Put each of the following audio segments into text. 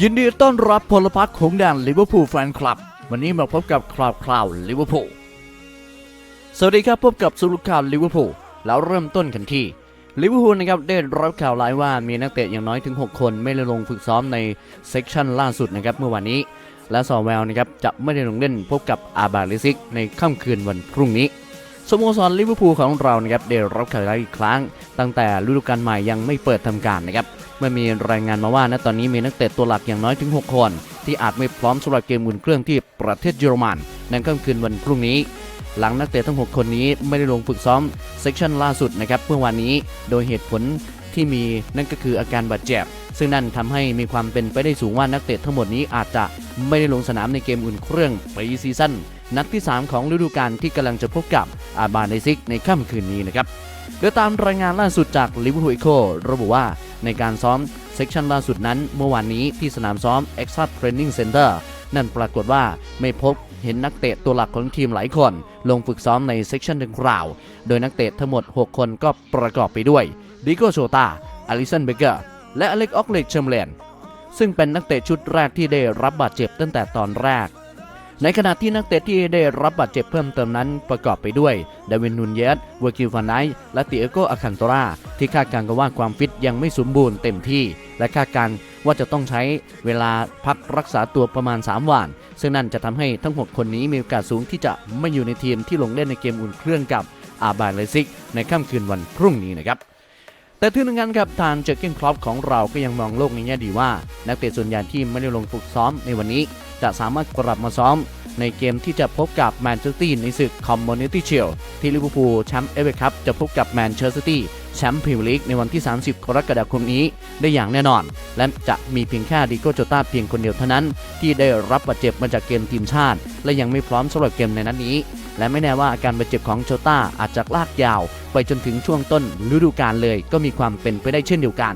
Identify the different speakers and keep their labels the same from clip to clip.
Speaker 1: ยินดีต้อนรับพลพรรคของแดนลิเวอร์พูลแฟนคลับ วันนี้มาพบกับข่าวคราวลิเวอร์พูลสวัสดีครับพบกับสุรุข่าวลิเวอร์พูลแล้วเริ่มต้นกันที่ลิเวอร์พูลนะครับได้รับข่าวร้ายว่ามีนักเตะอย่างน้อยถึง 6 คนไม่ได้ลงฝึกซ้อมในเซกชันล่าสุดนะครับเมื่อวานนี้ และซอแวลนะครับจะไม่ได้ลงเล่นพบกับอาบาลิซิกในค่ำคืนวันพรุ่งนี้สโมสรลิเวอร์พูลของเรานะครับได้รับข่าวร้ายอีกครั้ง ตั้งแต่ฤดูกาลใหม่ยังไม่เปิดทำการนะครับ เมื่อมีรายงานมาว่าณตอนนี้มีนักเตะตัวหลักอย่างน้อยถึง 6 คน ที่อาจไม่พร้อมสำหรับเกมอุ่นเครื่องที่ประเทศเยอรมันในค่ำคืนวันพรุ่งนี้ หลังนักเตะทั้ง 6 คนนี้ไม่ได้ลงฝึกซ้อมเซกชันล่าสุดนะครับเมื่อวานนี้โดยเหตุผลที่มีนั่นก็คืออาการบาดเจ็บซึ่งนั่นทำให้มีความเป็นไปได้สูงว่านักเตะทั้งหมดนี้อาจจะไม่ได้ลงสนามในเกมอุ่นเครื่องปีซีซั่นนัดที่ 3 ของฤดูกาลที่กำลังจะพบกับอาบาเนซิกในค่ำคืนนี้นะครับโดยตามรายงานล่าสุดจากลิเวอร์พูลโคระบุว่า ในการซ้อมเซกชันล่าสุดนั้น เมื่อวานนี้ที่สนามซ้อม Extra Training Center นั่นปรากฏว่าไม่พบเห็นนักเตะตัวหลักของทีมหลายคน ลงฝึกซ้อมในเซกชันดังกล่าว โดยนักเตะทั้งหมด 6 คนก็ประกอบไปด้วยดิโกโชตาอลิสันเบเกอร์ และอเล็กออกเลกเชมเลนซึ่งเป็นนักเตะชุดแรกที่ได้รับบาดเจ็บตั้งแต่ตอนแรก ในขณะที่นักเตะที่ได้รับบาดเจ็บเพิ่มเติมนั้นประกอบไปด้วยเดวินนูนเยสเวอร์กิลฟานไนและติเอโกอาคันโตราที่คาดการณ์กันว่าความฟิตยังไม่สมบูรณ์เต็มที่ และคาดการณ์ว่าจะต้องใช้เวลาพักรักษาตัวประมาณ 3 วัน ซึ่งนั่นจะทำให้ทั้ง 6 คนนี้มีโอกาสสูงที่จะไม่อยู่ในทีมที่ลงเล่นในเกมอุ่นเครื่องกับอาบาเลซิก ในค่ำคืนวันพรุ่งนี้นะครับแต่ถึงอย่างนั้นครับทางเจอร์เก้นครอปของเราก็ยังมองโลกในแง่ดีว่า นักเตะส่วนใหญ่ที่ไม่ได้ลงฝึกซ้อมในวันนี้ จะสามารถกลับมาซ้อม ในเกมที่จะพบกับแมนเชสเตอร์ซิตี้ในศึกคอมมูนิตี้เชียลที่ลิเวอร์พูลแชมป์เอฟเอคัพจะพบกับแมนเชสเตอร์ซิตี้แชมป์พรีเมียร์ลีกในวันที่ 30 กรกฎาคมนี้ได้อย่างแน่นอน และจะมีเพียงแค่ดิโกโจตาเพียงคนเดียวเท่านั้น ที่ได้รับบาดเจ็บมาจากเกมทีมชาติ และยังไม่พร้อมสำหรับเกมในนัดนี้ และไม่แน่ว่าอาการบาดเจ็บของโจตาอาจจะลากยาว ไปจนถึงช่วงต้นฤดูกาลเลย ก็มีความเป็นไปได้เช่นเดียวกัน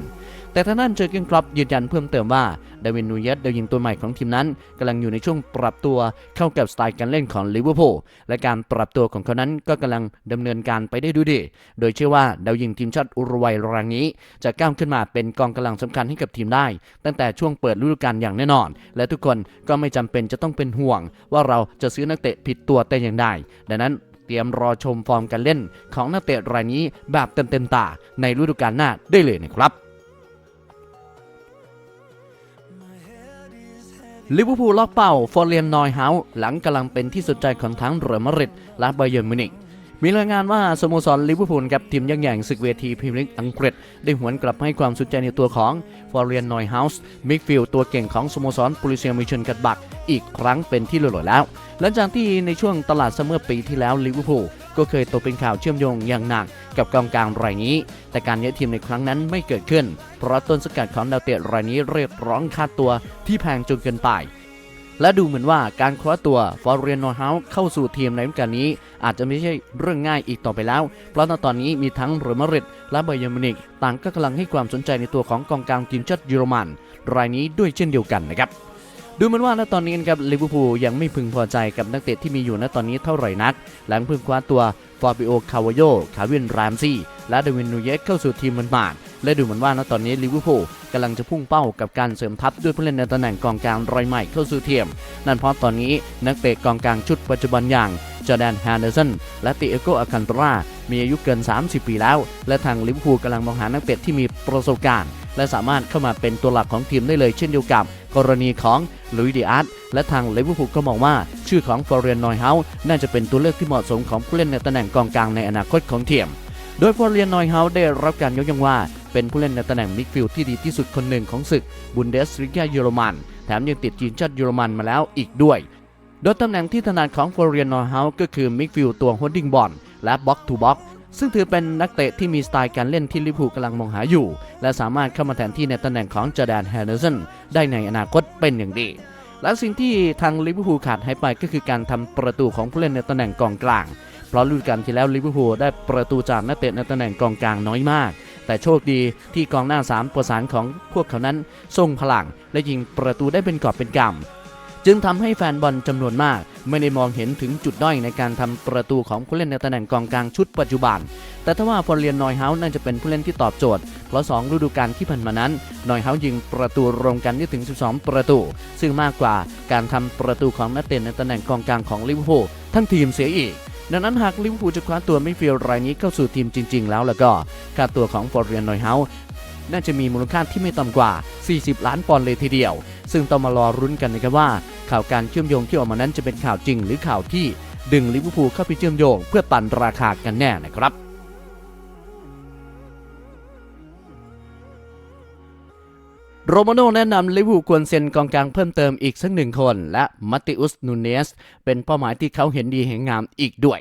Speaker 1: แต่ทางด้านเจอร์เกนครอปยืนยันเพิ่มเติมว่าดาวินนูเยสดาวยิงตัวใหม่ของทีมนั้นกำลังอยู่ในช่วงปรับตัวเข้ากับสไตล์การเล่นของลิเวอร์พูลและการปรับตัวของเขานั้นก็กำลังดำเนินการไปได้ดูดี โดยเชื่อว่าดาวยิงทีมชาติอุรุกวัยรายนี้ จะก้าวขึ้นมาเป็นกองกำลังสำคัญให้กับทีมได้ ตั้งแต่ช่วงเปิดฤดูกาลอย่างแน่นอน และทุกคนก็ไม่จำเป็นจะต้องเป็นห่วง ว่าเราจะซื้อนักเตะผิดตัวแต่อย่างใดดังนั้นเตรียมรอชมฟอร์มการเล่นของนักเตะรายนี้แบบเต็มๆตาในฤดูกาลหน้าได้เลยนะครับ ลิเวอร์พูลล็อกเป้าฟอร์เรียนนอยเฮาส์หลังกำลังเป็นที่สนใจของทั้งเรอัลมาดริดและไบเยิร์นมิวนิก มีรายงานว่าสโมสรลิเวอร์พูลกับทีมยักษ์ใหญ่ศึกเวทีพรีเมียร์ลีกอังกฤษ ได้หวนกลับให้ความสนใจในตัวของฟอร์เรียนนอยเฮาส์มิกฟิลตัวเก่งของสโมสรปูริเซียมิชนกัดบัก อีกครั้งเป็นที่เรียบร้อยแล้ว หลังจากที่ในช่วงตลาดซัมเมอร์ปีที่แล้วลิเวอร์พูลก็เคยตกเป็นข่าวเชื่อมโยงอย่างหนักกับกองกลางรายนี้ แต่การย้ายทีมในครั้งนั้นไม่เกิดขึ้น เพราะต้นสกัดของดาวเตะรายนี้เรียกร้องค่าตัวที่แพงจนเกินไป และดูเหมือนว่าการคว้าตัวฟอร์เรียนโนเฮาเข้าสู่ทีมในฤดูกาลนี้ อาจจะไม่ใช่เรื่องง่ายอีกต่อไปแล้ว เพราะณตอนนี้มีทั้งเรอัลมาดริดและไบเยร์มิวนิกต่างก็กำลังให้ความสนใจในตัวของกองกลางทีมชาติเยอรมัน รายนี้ด้วยเช่นเดียวกันนะครับดูเหมือนว่าณตอนนี้นะครับลิเวอร์พูลยังไม่พึงพอใจกับนักเตะที่มีอยู่ณตอนนี้เท่าไหร่นัก หลังเพิ่งคว้าตัวฟอร์บิโอ คาวโย คาวินรามซี่ และเดวินนูเยสเข้าสู่ทีมมันมาด และดูเหมือนว่าณตอนนี้ลิเวอร์พูลกำลังจะพุ่งเป้ากับการเสริมทัพด้วยผู้เล่นในตำแหน่งกองกลางรายใหม่เข้าสู่เทียม นั่นเพราะตอนนี้นักเตะกองกลางชุดปัจจุบันอย่างจอแดนแฮนเดอร์สันและติเอโกอาคันตรา มีอายุเกิน 30 ปีแล้ว และทางลิเวอร์พูลกำลังมองหานักเตะที่มีประสบการณ์ และสามารถเข้ามาเป็นตัวหลักของทีมได้เลยเช่นเดียวกับ กรณีของลุยดิอาร์ตและทางลิเวอร์พูลก็มองว่า ชื่อของฟลอเรียนนอยเฮาน่าจะเป็นตัวเลือกที่เหมาะสมของผู้เล่นในตำแหน่งกองกลางในอนาคตของทีม โดยฟลอเรียนนอยเฮาได้รับการยกย่องว่า เป็นผู้เล่นในตำแหน่งมิดฟิลด์ที่ดีที่สุดคนหนึ่งของศึกบุนเดสลิกาเยอรมัน แถมยังติดทีมชาติเยอรมันมาแล้วอีกด้วย โดยตำแหน่งที่ถนัดของฟลอเรียนนอยเฮาก็คือมิดฟิลด์ตัวโฮดดิ้งบอลและบ็อกทูบ็อกซึ่งถือเป็นนักเตะที่มีสไตล์การเล่นที่ลิเวอร์พูลกำลังมองหาอยู่ และสามารถเข้ามาแทนที่ในตำแหน่งของจอแดนแฮนเดอร์สันได้ในอนาคตเป็นอย่างดี และสิ่งที่ทางลิเวอร์พูลขาดหายไปก็คือการทำประตูของผู้เล่นในตำแหน่งกองกลาง เพราะฤดูกาลที่แล้วลิเวอร์พูลได้ประตูจากนักเตะในตำแหน่งกองกลางน้อยมาก แต่โชคดีที่กองหน้า3ประสานของพวกเขานั้นทรงพลัง และยิงประตูได้เป็นกอบเป็นกำจึงทำให้แฟนบอลจำนวนมาก ไม่ได้มองเห็นถึงจุดด้อยในการทำประตูของผู้เล่นในตำแหน่งกองกลางชุดปัจจุบัน แต่ถ้าว่าฟอร์เรียนนอยเฮาส์น่าจะเป็นผู้เล่นที่ตอบโจทย์ เพราะ 2 ฤดูกาลที่ผ่านมานั้น นอยเฮาส์ยิงประตูรวมกันได้ถึง 12 ประตู ซึ่งมากกว่าการทำประตูของนักเตะในตำแหน่งกองกลางของลิเวอร์พูลทั้งทีมเสียอีก ดังนั้นหากลิเวอร์พูลจะคว้าตัวมิดฟิลด์รายนี้เข้าสู่ทีมจริง ๆ แล้วแล้วก็ค่าตัวของฟอร์เรียนนอยเฮาน่าจะมีมูลค่าที่ไม่ต่ำกว่า 40 ล้านปอนด์เลยทีเดียว ซึ่งต้องมารอรุ้นกันนะครับว่า ข่าวการเชื่อมโยงที่ออกมานั้นจะเป็นข่าวจริง หรือข่าวที่ดึงลิเวอร์พูลเข้าไปเชื่อมโยง เพื่อปั่นราคากันแน่นะครับ โรมาโน่แนะนำลิเวอร์พูลควรเซ็นกองกลางเพิ่มเติมอีกสักหนึ่งคน และมัตติอุสนูเนส เป็นเป้าหมายที่เขาเห็นดีเห็นงามอีกด้วย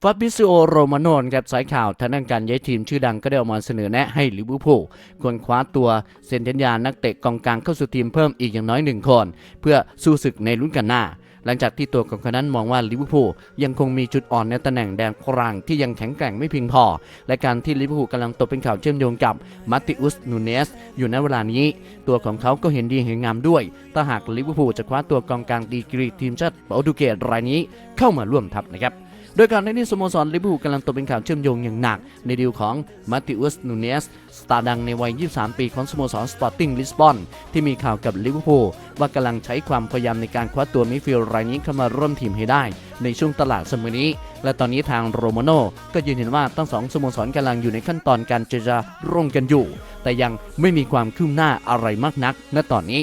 Speaker 1: ฟาบิซิโอโรมาโนครับสายข่าวทางด้านการย้ายทีมชื่อดังก็ได้ออกมาเสนอแนะให้ลิเวอร์พูลควรคว้าตัวเซ็นสัญญานักเตะกองกลางเข้าสู่ทีมเพิ่มอีกอย่างน้อยหนึ่งคน เพื่อสู้ศึกในลุ้นกันหน้า หลังจากที่ตัวของเขานั้นมองว่าลิเวอร์พูลยังคงมีจุดอ่อนในตำแหน่งแดนกลางที่ยังแข็งแกร่งไม่เพียงพอ และการที่ลิเวอร์พูลกำลังตกเป็นข่าวเชื่อมโยงกับมัตติอุสนูเนสอยู่ในเวลานี้ ตัวของเขาก็เห็นดีเห็นงามด้วย ถ้าหากลิเวอร์พูลจะคว้าตัวกองกลางดีกรีทีมชาติโปรตุเกสรายนี้เข้ามาร่วมทัพนะครับ โดยก่อนหน้านี้สโมสรลิเวอร์พูลกำลังตกเป็นข่าวเชื่อมโยงอย่างหนัก ในดีลของมาติอุสนูเนสสตาร์ดังในวัย 23 ปีของสโมสรสปอร์ติ้งลิสบอนที่มีข่าวกับลิเวอร์พูลว่ากำลังใช้ความพยายามในการคว้าตัวมิฟิลด์รายนี้เข้ามาร่วมทีมให้ได้ ในช่วงตลาดสมัยนี้ และตอนนี้ทางโรมาโน่ก็ยืนยันว่าทั้งสองสโมสรกำลังอยู่ในขั้นตอนการเจรจาร่วมกันอยู่ แต่ยังไม่มีความคืบหน้าอะไรมากนักณตอนนี้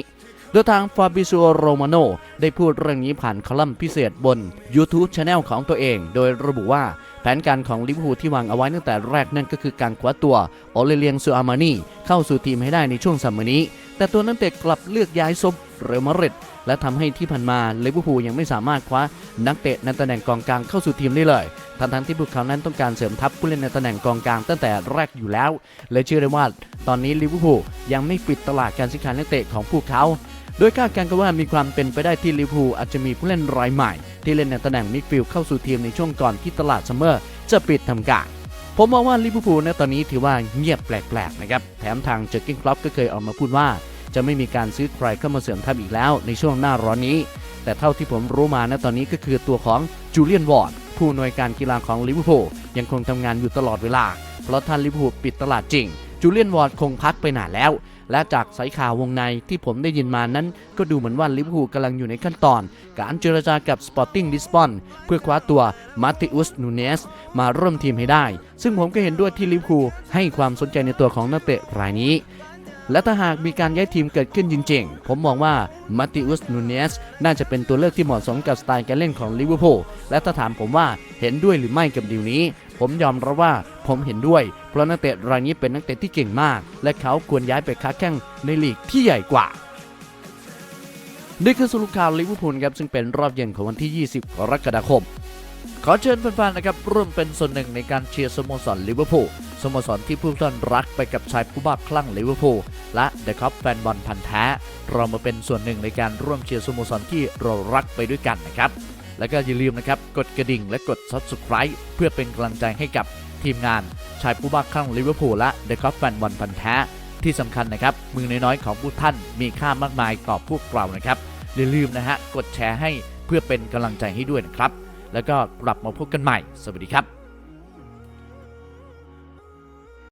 Speaker 1: โดยทางฟาบิ i โ o โรมาโนได้พูดเรื่องนี้ผ่านคอลัมน์พิเศษบน YouTube Channel ของตัวเอง โดยระบุว่าแผนการของลิเวอร์พูลที่วางเอาไว้ตั้งแต่แรกนั่นก็คือการคว้าตัวโอเลเลียงซูอามานีเข้าสู่ทีมให้ได้ในช่วงซัมเมอร์นี้ แต่ตัวนักเตะกลับเลือกย้ายซบเรอัลมาดริดและทำให้ที่ผ่านมาลิเวอร์พูลยังไม่สามารถคว้านักเตะในตำแหน่งกองกลางเข้าสู่ทีมได้เลยทั้งๆที่พวกเขานั้นต้องการเสริมทัพผู้เล่นในตำแหน่งกองกลางตั้งแต่แรกอยู่แล้ว และเชื่อได้ว่าตอนนี้ลิเวอร์พูลยังไม่ปิดตลาดการซื้อขายนักเตะของพวกเขา โดยคาดการณ์กันว่ามีความเป็นไปได้ที่ลิเวอร์พูลอาจจะมีผู้เล่นรายใหม่ ที่เล่นในตำแหน่งมิดฟิลด์เข้าสู่ทีมในช่วงก่อนที่ตลาดซัมเมอร์จะปิดทำการผมมองว่าลิเวอร์พูลในตอนนี้ถือว่าเงียบแปลกๆนะครับแถมทางเจอร์กินคลับก็เคยออกมาพูดว่า จะไม่มีการซื้อใครเข้ามาเสริมทัพอีกแล้วในช่วงหน้าร้อนนี้ แต่เท่าที่ผมรู้มาณตอนนี้ก็คือตัวของจูเลียนวอร์ดผู้อำนวยการกีฬาของลิเวอร์พูลยังคงทำงานอยู่ตลอดเวลา เพราะท่านลิเวอร์พูลปิดตลาดจริงจูเลียนวอร์ดคงพักไปนานแล้ว และจากสายข่าววงในที่ผมได้ยินมานั้น ก็ดูเหมือนว่าลิเวอร์พูลกำลังอยู่ในขั้นตอน การเจรจากับ Sporting Lisbon เพื่อคว้าตัวมาติอุสนูเนสมาร่วมทีมให้ได้ ซึ่งผมก็เห็นด้วยที่ลิเวอร์พูลให้ความสนใจในตัวของนักเตะรายนี้และถ้าหากมีการย้ายทีมเกิดขึ้นจริงๆ ผมมองว่ามาติอุสนูเนสน่าจะเป็นตัวเลือกที่เหมาะสมกับสไตล์การเล่นของลิเวอร์พูล และถ้าถามผมว่าเห็นด้วยหรือไม่กับดีลนี้ ผมยอมรับว่าผมเห็นด้วย เพราะนักเตะรายนี้เป็นนักเตะที่เก่งมาก และเขาควรย้ายไปค้าแข่งในลีกที่ใหญ่กว่านี่คือสรุปข่าวลิเวอร์พูลครับซึ่งเป็นรอบเย็นของวันที่ 20 กรกฎาคม ขอเชิญแฟนๆนะครับร่วมเป็นส่วนหนึ่งในการเชียร์สโมสรลิเวอร์พูลสโมสรที่ผู้ท่านรักไปกับชายผู้บ้าคลั่งลิเวอร์พูลและเดอะคัพแฟนบอลพันธ์แท้ เรามาเป็นส่วนหนึ่งในการร่วมเชียร์สโมสรที่เรารักไปด้วยกันนะครับ แล้วก็อย่าลืมนะครับ กดกระดิ่งและกด Subscribe เพื่อเป็นกำลังใจให้กับทีมงานชายผู้บ้าคลั่งลิเวอร์พูลและเดอะคอฟแฟนบอลพันธ์แท้ที่สำคัญนะครับ มือน้อยๆของผู้ท่านมีค่ามากมายต่อพวกเรานะครับอย่าลืมนะฮะกดแชร์ให้เพื่อเป็นกำลังใจให้ด้วยนะครับ แล้วก็กลับมาพบกันใหม่ สวัสดีครับ